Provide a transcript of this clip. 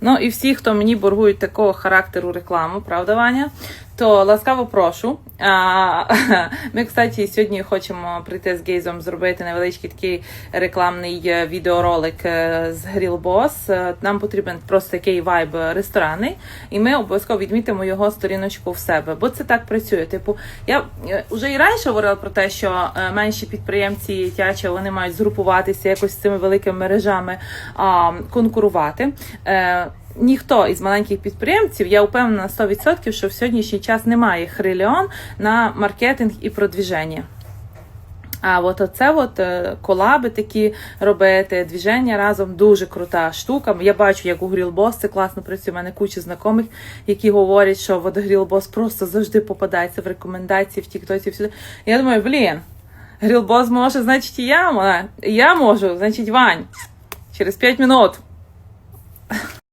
Ну і всі, хто мені боргують такого характеру рекламу, правда, Ваня? То ласкаво прошу. Ми, кстати, сьогодні хочемо прийти з Гейзом зробити невеличкий такий рекламний е, відеоролик е, з Grill Boss. Е, Нам потрібен просто такий вайб ресторанний, і ми обов'язково відмітимо його сторіночку в себе. Бо це так працює. Типу, я вже і раніше говорила про те, що менші підприємці тяча вони мають згрупуватися якось з цими великими мережами конкурувати. Ніхто із маленьких підприємців, я впевнена на 100%, що в сьогоднішній час немає хрильон на маркетинг і продвіження. А от оце от е, колаби такі робити, двіження разом дуже крута штука. Я бачу, як у Грілбос це класно працює. У мене куча знайомих, які говорять, що от Грілбос просто завжди попадається в рекомендації в Тіктоці. Всюди. Я думаю, блін, Грілбос може, значить, і я, я можу, значить, Вань, через 5 минут.